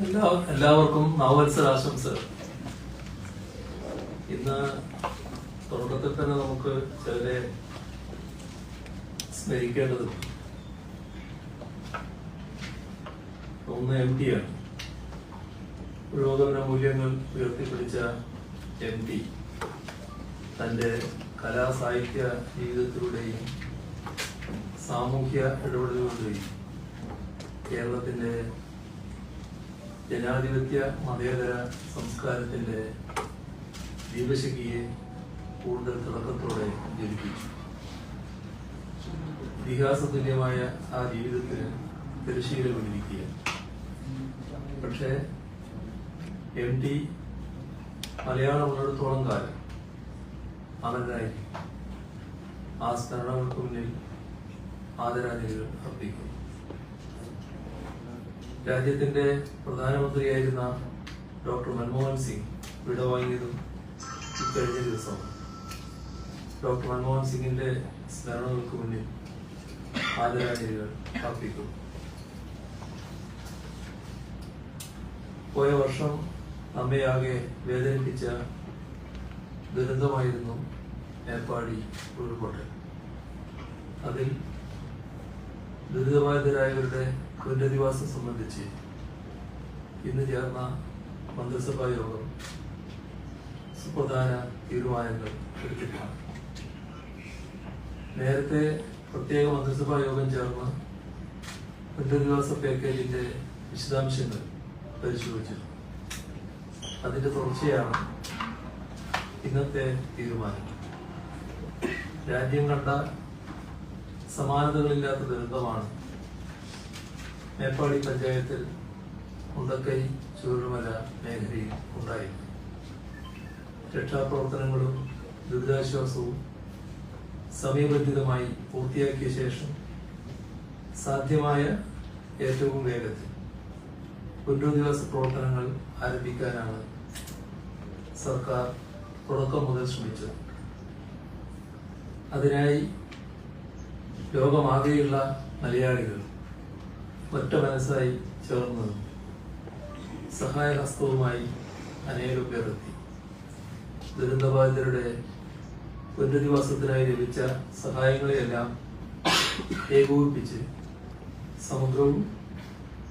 എല്ലാ എല്ലാവർക്കും നവവത്സരാശംസകൾ. ഇന്ന് തുടക്കത്തിൽ തന്നെ നമുക്ക് ചിലരെ സ്നേഹിക്കേണ്ടത് ഒന്ന് എം ടി ആണ്. പുരോഗമന മൂല്യങ്ങൾ ഉയർത്തിപ്പിടിച്ച എം ടി തന്റെ കലാ സാഹിത്യ ജീവിതത്തിലൂടെയും സാമൂഹ്യ ഇടപെടലുകളുടെയും കേരളത്തിന്റെ ജനാധിപത്യ മതേതര സംസ്കാരത്തിന്റെ ദീപശക്തിയെ കൂടുതൽ തിളക്കത്തോടെ ജനിപ്പിച്ചു. ഇതിഹാസ തുല്യമായ ആ ജീവിതത്തിന് തിരശീലമിരിക്കുക പക്ഷേ എം ടി മലയാളം ഉള്ളിടത്തോളം കാലം അമരനായി ആ സ്മരണകൾക്ക് മുന്നിൽ ആദരാഞ്ജലികൾ അർപ്പിക്കുന്നു. രാജ്യത്തിന്റെ പ്രധാനമന്ത്രിയായിരുന്ന ഡോക്ടർ മൻമോഹൻ സിംഗ് വിടവാങ്ങിയതും ഇക്കഴിഞ്ഞ ദിവസമാണ്. ഡോക്ടർ മൻമോഹൻ സിംഗിന്റെ സ്മരണകൾക്ക് മുന്നിൽ ആദരാഞ്ജലികൾ അർപ്പിക്കും പോയ വർഷം നമ്മയാകെ വേദനിപ്പിച്ച ദുരന്തമായിരുന്നു മേപ്പാടി ഉരുൾപൊട്ടൽ. അതിൽ ദുരിതബാധിതരായവരുടെ പുനരധിവാസം സംബന്ധിച്ച് ഇന്ന് ചേർന്ന മന്ത്രിസഭാ യോഗം സുപ്രധാന തീരുമാനങ്ങൾ എടുത്തിട്ടുണ്ട് നേരത്തെ പ്രത്യേക മന്ത്രിസഭാ യോഗം ചേർന്ന് പുനരധിവാസ പാക്കേജിന്റെ വിശദാംശങ്ങൾ പരിശോധിച്ചു അതിന്റെ തുടർച്ചയാണ് ഇന്നത്തെ തീരുമാനം. രാജ്യം കണ്ട സമാനതകളില്ലാത്ത ദുരന്തമാണ്. മേപ്പാടി പഞ്ചായത്തിൽ മുണ്ടക്കൈ ചൂരുമല മേഖലയിൽ ഉണ്ടായത് രക്ഷാപ്രവർത്തനങ്ങളും ദുരിതാശ്വാസവും സമയബന്ധിതമായി പൂർത്തിയാക്കിയ ശേഷം സാധ്യമായ ഏറ്റവും വേഗത്തിൽ പുനരധിവാസ പ്രവർത്തനങ്ങൾ ആരംഭിക്കാനാണ് സർക്കാർ തുടക്കം മുതൽ ശ്രമിച്ചത്. അതിനായി ലോകമാകെയുള്ള മലയാളികൾ ഒറ്റ മനസ്സായി ചേർന്ന് സഹായഹസ്തവുമായി അനേകം പേർ എത്തി. ദുരന്തബാധിതരുടെ പുനരധിവാസത്തിനായി ലഭിച്ച സഹായങ്ങളെയെല്ലാം ഏകോപിപ്പിച്ച് സമഗ്രവും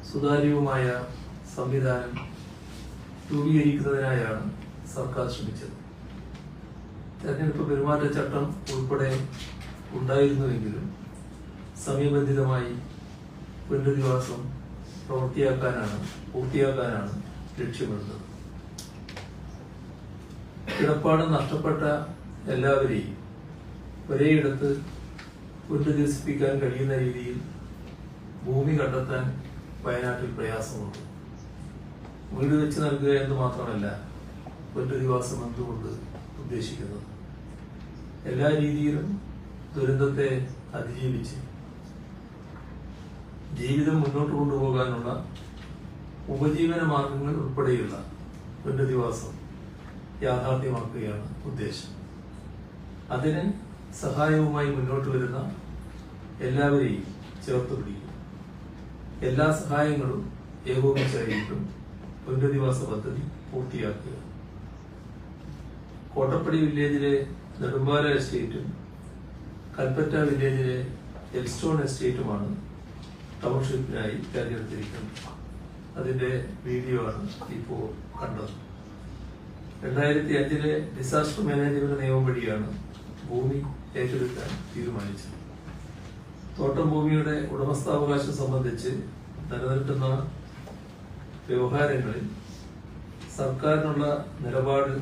സുതാര്യവുമായ സംവിധാനം രൂപീകരിക്കുന്നതിനായാണ് സർക്കാർ ശ്രമിച്ചത്. തെരഞ്ഞെടുപ്പ് പെരുമാറ്റച്ചട്ടം ഉൾപ്പെടെ ഉണ്ടായിരുന്നുവെങ്കിലും സമയബന്ധിതമായി പുനരധിവാസം പ്രവൃത്തിയാക്കാനാണ് പൂർത്തിയാക്കാനാണ് ലക്ഷ്യമിടുന്നത്. കിടപ്പാട് നഷ്ടപ്പെട്ട എല്ലാവരെയും ഒരേയിടത്ത് പുനരധിവസിപ്പിക്കാൻ കഴിയുന്ന രീതിയിൽ ഭൂമി കണ്ടെത്താൻ വയനാട്ടിൽ പ്രയാസമുണ്ട്. വീട് വെച്ച് നൽകുക എന്ന് മാത്രമല്ല പുനരധിവാസം എന്തുകൊണ്ട് ഉദ്ദേശിക്കുന്നത്? എല്ലാ രീതിയിലും ദുരന്തത്തെ അതിജീവിച്ച് ജീവിതം മുന്നോട്ട് കൊണ്ടുപോകാനുള്ള ഉപജീവന മാർഗങ്ങൾ ഉൾപ്പെടെയുള്ള പുനരധിവാസം യാഥാർത്ഥ്യമാക്കുകയാണ് ഉദ്ദേശം. അതിന് സഹായവുമായി മുന്നോട്ട് വരുന്ന എല്ലാവരെയും ചേർത്ത് പിടിക്കും. എല്ലാ സഹായങ്ങളും ഏകോപിച്ചായിരിക്കും പുനരധിവാസ പദ്ധതി പൂർത്തിയാക്കുക. കോട്ടപ്പടി വില്ലേജിലെ നെടുമ്പാല എസ്റ്റേറ്റും കൽപ്പറ്റ വില്ലേജിലെ എൽസ്റ്റോൺ എസ്റ്റേറ്റുമാണ് ടൗൺഷിപ്പിനായി തെരഞ്ഞെടുത്തിരിക്കുന്നു അതിന്റെ വീഡിയോ ആണ് ഇപ്പോൾ കണ്ടത്. രണ്ടായിരത്തി അഞ്ചിലെ ഡിസാസ്റ്റർ മാനേജ്മെന്റ് നിയമം വഴിയാണ് ഭൂമി ഏറ്റെടുക്കാൻ തീരുമാനിച്ചത്. തോട്ടം ഭൂമിയുടെ ഉടമസ്ഥാവകാശം സംബന്ധിച്ച് നിലനിൽക്കുന്ന വ്യവഹാരങ്ങളിൽ സർക്കാരിനുള്ള നിലപാട്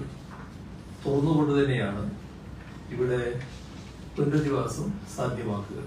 തുറന്നുകൊണ്ട് തന്നെയാണ് ഇവിടെ പുനരധിവാസം സാധ്യമാക്കുക.